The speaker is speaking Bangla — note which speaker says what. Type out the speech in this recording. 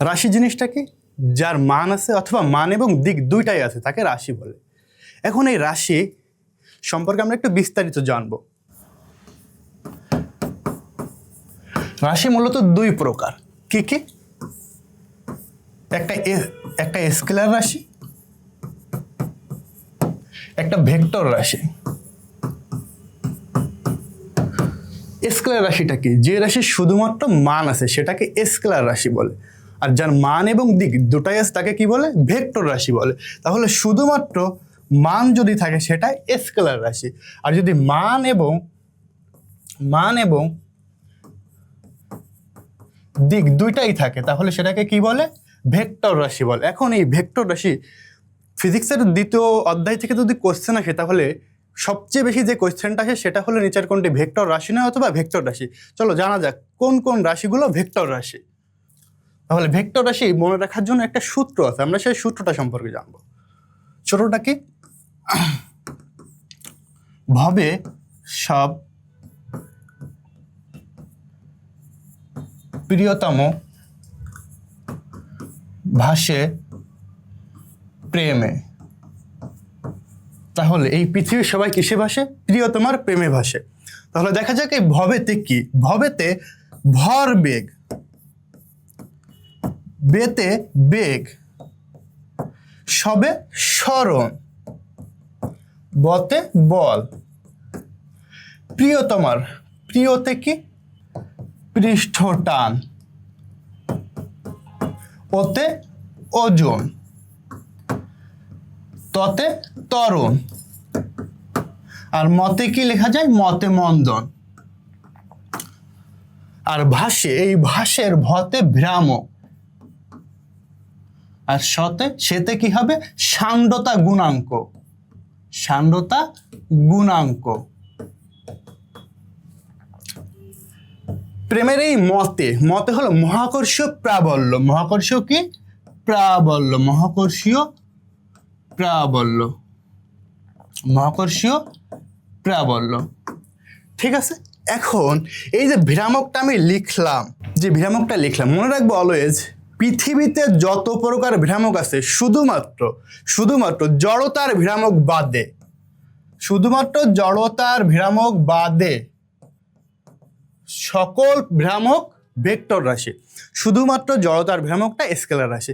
Speaker 1: রাশি জিনিসটা কি? যার মান আছে অথবা মান এবং দিক দুইটাই আছে, তাকে রাশি বলে। এখন এই রাশি সম্পর্কে আমরা একটু বিস্তারিত জানব। রাশি মূলত দুই প্রকার। কি কি? একটা একটা স্কেলার রাশি, একটা ভেক্টর রাশি। স্কেলার রাশিটা কি? যে রাশির শুধুমাত্র মান আছে, সেটাকে স্কেলার রাশি বলে। আর যার মান এবং দিক দুটাই আছে তাকে কি বলে? ভেক্টর রাশি বলে। তাহলে শুধুমাত্র মান যদি থাকে সেটা স্কেলার রাশি। আর যদি মান এবং মান এবং দিক দুইটাই থাকে, তাহলে সেটাকে কি বলে? ভেক্টর রাশি বলে। এখন এই ভেক্টর রাশি ফিজিক্সের দ্বিতীয় অধ্যায় থেকে যদি কোশ্চেন আসে, তাহলে সবচেয়ে বেশি যে কোশ্চেনটা আসে, সেটা হলো নিচের কোনটি? ভেক্টর রাশি নয় অথবা ভেক্টর রাশি। চলো জানা যাক কোন কোন রাশিগুলো ভেক্টর রাশি। তাহলে ভেক্টর রাশি মনে রাখার জন্য একটা সূত্র আছে, আমরা সেই সূত্রটা সম্পর্কে জানব। ছোটটা কি ভবে সব প্রিয়তম ভাসে প্রেমে। তাহলে এই পৃথিবীর সবাই কিসে ভাসে? প্রিয়তমার প্রেমে ভাসে। তাহলে দেখা যাক এই ভবেতে কি? ভবেতে ভর বেগ বেতে বেগ, সবে স্মরণ, বতে বল। প্রিয়তমার, প্রিয়তে কি? পৃষ্ঠ টান ওতে ওজন। ততে তরণ। আর মতে কি লেখা যায়? মতে মন্দন। আর ভাষে এই ভাষের ভতে ভ্রামক। আর সতে, সেতে কি হবে? সান্ডতা গুণাঙ্ক। সান্ডতা গুণাঙ্ক। প্রেমের এই মতে মতে হলো মহাকর্ষীয় প্রাবল্য। মহাকর্ষীয় কি? প্রাবল্য। মহাকর্ষীয় প্রাবল্য। মহাকর্ষীয় প্রাবল্য। ঠিক আছে? এখন এই যে ভ্রামকটা আমি লিখলাম, যে ভ্রামকটা লিখলাম, মনে রাখব অলওয়েজ পৃথিবীতে যত প্রকার ভ্রামক আছে, শুধুমাত্র শুধুমাত্র জড়তার ভ্রামক বাদে, শুধুমাত্র জড়তার ভ্রামক বাদে সকল ভ্রামক ভেক্টর রাশি, শুধুমাত্র জড়তার ভ্রামকটা স্কেলার রাশি।